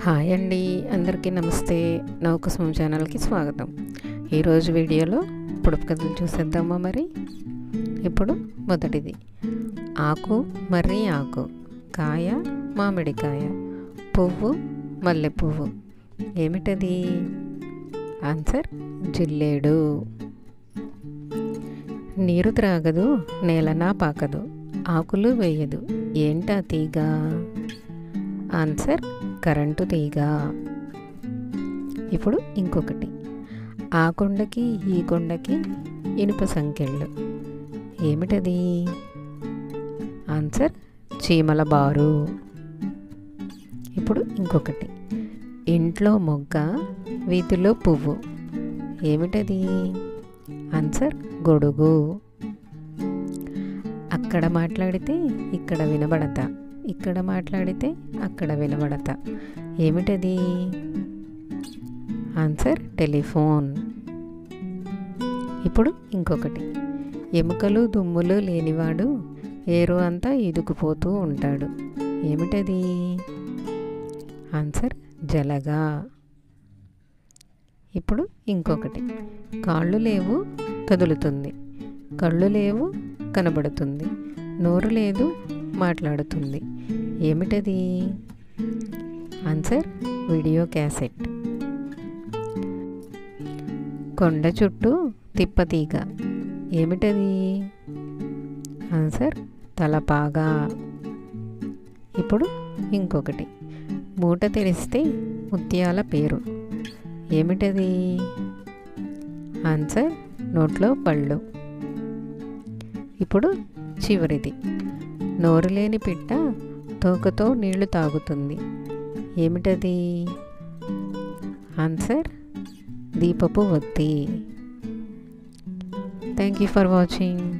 Hi అండి అందరికీ నమస్తే. నౌకసం ఛానల్కి స్వాగతం. ఈరోజు వీడియోలో పొడుపు కథలు చూసేద్దామా మరి? ఇప్పుడు మొదటిది. ఆకు మర్రి ఆకు. కాయ మామిడికాయ. పువ్వు మల్లె పువ్వు ఏమిటది? ఆన్సర్ జిల్లేడు. నీరు త్రాగదు నేలనా పాకదు. ఆకులు వేయదు. ఏంటా తీగ? ఆన్సర్ కరెంటు తీగ. ఇప్పుడు ఇంకొకటి. ఆ కొండకి ఈ కొండకి ఇనుప సంఖ్యలు. ఏమిటది? ఆన్సర్ చీమల బారు. ఇప్పుడు ఇంకొకటి. ఇంట్లో మొగ్గ వీధిలో పువ్వు. ఏమిటది? ఆన్సర్ గొడుగు. అక్కడ మాట్లాడితే ఇక్కడ వినబడతా. ఇక్కడ మాట్లాడితే అక్కడ వినబడతా. ఏమిటది? Answer telephone. ఇప్పుడు ఇంకొకటి. ఎముకలు దుమ్ములు లేనివాడు ఏరు అంతా ఇదుకుపోతూ ఉంటాడు. ఏమిటది? ఆన్సర్ జలగా. ఇప్పుడు ఇంకొకటి. కాళ్ళు లేవు కదులుతుంది. కళ్ళు లేవు కనబడుతుంది. నోరు లేదు మాట్లాడుతుంది. ఏమిటది? Answer video cassette. కొండ చుట్టూ తిప్పతీగ. ఏమిటది? ఆన్సర్ తలపాగా ఇప్పుడు ఇంకొకటి. మూట తెరిస్తే ముత్యాల పేరు. ఏమిటది? ఆన్సర్ నోట్లో పళ్ళు. ఇప్పుడు చివరిది. నోరు లేని పిట్ట తోకతో నీళ్ళు తాగుతుంది. ఏమిటది? ఆన్సర్ దీపపు వత్తి. Thank you for watching.